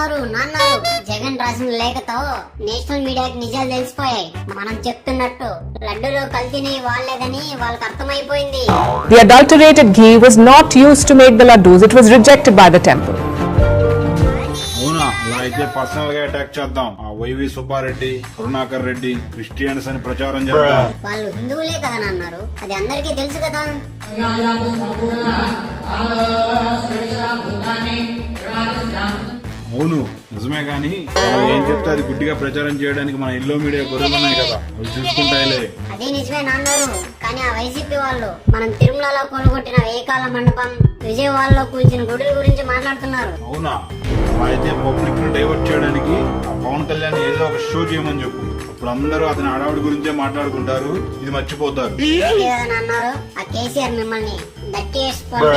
నాన్నారు నాన్నారు. జగన్ రాసిన లేఖతో నేషనల్ మీడియాకి నిజాలు తెలిసిపోయాయి. మనం చెప్తున్నట్టు లడ్డూలో కల్తీని వాళ్ళేదని వాళ్ళకి అర్థమైపోయింది. The adulterated ghee was not used to make the laddus, it was rejected by the temple. అవునా? అలా అయితే పర్సనల్గా అటాక్ చేద్దాం. ఆ వైవి సుబ్బారెడ్డి కరుణాకర్ రెడ్డి క్రిస్టియన్స్ అని ప్రచారం చేద్దాం. వాళ్ళు హిందువులే కదా నాన్నారు. అది అందరికీ తెలుసు కదా. అవును నిజమే గాని వాళ్ళు ఏం చెప్తే అది గుడ్డిగా ప్రచారం చేయడానికి మన ఇల్లో మీడియా గొర్రెలు ఉన్నాయి కదా అవి చూసుకుంటాయిలే. అదే నిజమే నాన్నారు కానీ ఆ వైసీపీ వాళ్ళు మనం తిరుమలలో కొనుగొట్టిన వేకాల మండపం విజయవాడలో కూల్చిన గుడుల గురించి మాట్లాడుతున్నారు. అవునా? అయితే పబ్లిక్ను డైవర్ట్ చేయడానికి ఆ పవన్ కళ్యాణ్ ఏదో ఒక షో చేయమని చెప్పు. ఇప్పుడు అందరూ అతని ఆడవాడి గురించే మాట్లాడుకుంటారు ఇది మర్చిపోతారు. నాన్నారు ఆ కేసీఆర్ మిమ్మల్ని దట్టి Bruh.